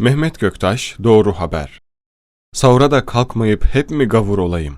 Mehmet Göktaş, Doğru Haber. Sahura da kalkmayıp hep mi gavur olayım?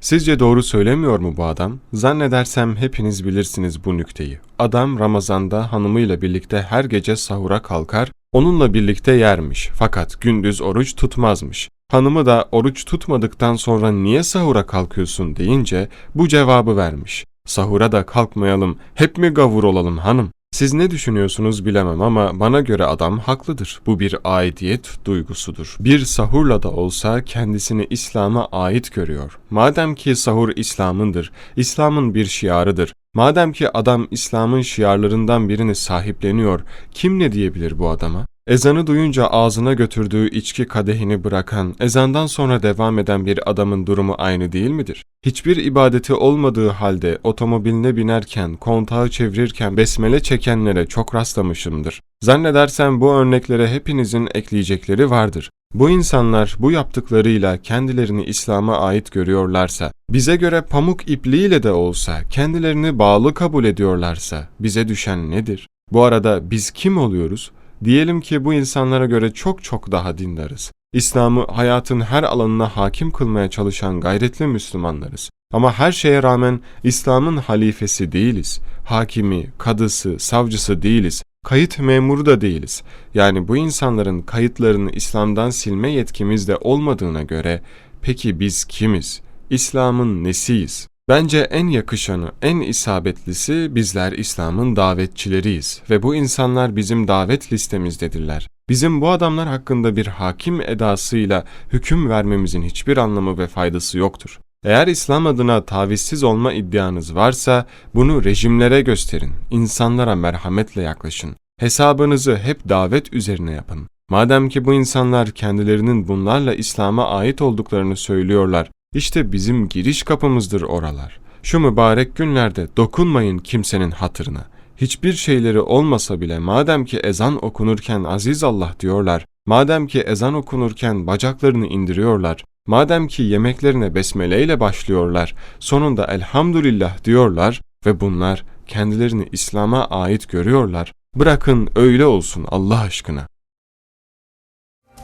Sizce doğru söylemiyor mu bu adam? Zannedersem hepiniz bilirsiniz bu nükteyi. Adam Ramazan'da hanımıyla birlikte her gece sahura kalkar, onunla birlikte yermiş fakat gündüz oruç tutmazmış. Hanımı da oruç tutmadıktan sonra niye sahura kalkıyorsun deyince bu cevabı vermiş. Sahura da kalkmayalım, hep mi gavur olalım hanım? Siz ne düşünüyorsunuz bilemem ama bana göre adam haklıdır. Bu bir aidiyet duygusudur. Bir sahurla da olsa kendisini İslam'a ait görüyor. Madem ki sahur İslam'ındır, İslam'ın bir şiarıdır. Madem ki adam İslam'ın şiarlarından birini sahipleniyor, kim ne diyebilir bu adama? Ezanı duyunca ağzına götürdüğü içki kadehini bırakan, ezandan sonra devam eden bir adamın durumu aynı değil midir? Hiçbir ibadeti olmadığı halde otomobiline binerken, kontağı çevirirken besmele çekenlere çok rastlamışımdır. Zannedersem bu örneklere hepinizin ekleyecekleri vardır. Bu insanlar bu yaptıklarıyla kendilerini İslam'a ait görüyorlarsa, bize göre pamuk ipliğiyle de olsa kendilerini bağlı kabul ediyorlarsa bize düşen nedir? Bu arada biz kim oluyoruz? Diyelim ki bu insanlara göre çok çok daha dindarız. İslam'ı hayatın her alanına hakim kılmaya çalışan gayretli Müslümanlarız. Ama her şeye rağmen İslam'ın halifesi değiliz. Hakimi, kadısı, savcısı değiliz. Kayıt memuru da değiliz. Yani bu insanların kayıtlarını İslam'dan silme yetkimiz de olmadığına göre peki biz kimiz? İslam'ın nesiyiz? Bence en yakışanı, en isabetlisi bizler İslam'ın davetçileriyiz ve bu insanlar bizim davet listemizdedirler. Bizim bu adamlar hakkında bir hakim edasıyla hüküm vermemizin hiçbir anlamı ve faydası yoktur. Eğer İslam adına tavizsiz olma iddianız varsa bunu rejimlere gösterin, insanlara merhametle yaklaşın. Hesabınızı hep davet üzerine yapın. Madem ki bu insanlar kendilerinin bunlarla İslam'a ait olduklarını söylüyorlar, işte bizim giriş kapımızdır oralar. Şu mübarek günlerde dokunmayın kimsenin hatırına. Hiçbir şeyleri olmasa bile madem ki ezan okunurken aziz Allah diyorlar, madem ki ezan okunurken bacaklarını indiriyorlar, madem ki yemeklerine besmele ile başlıyorlar, sonunda elhamdülillah diyorlar ve bunlar kendilerini İslam'a ait görüyorlar, bırakın öyle olsun Allah aşkına.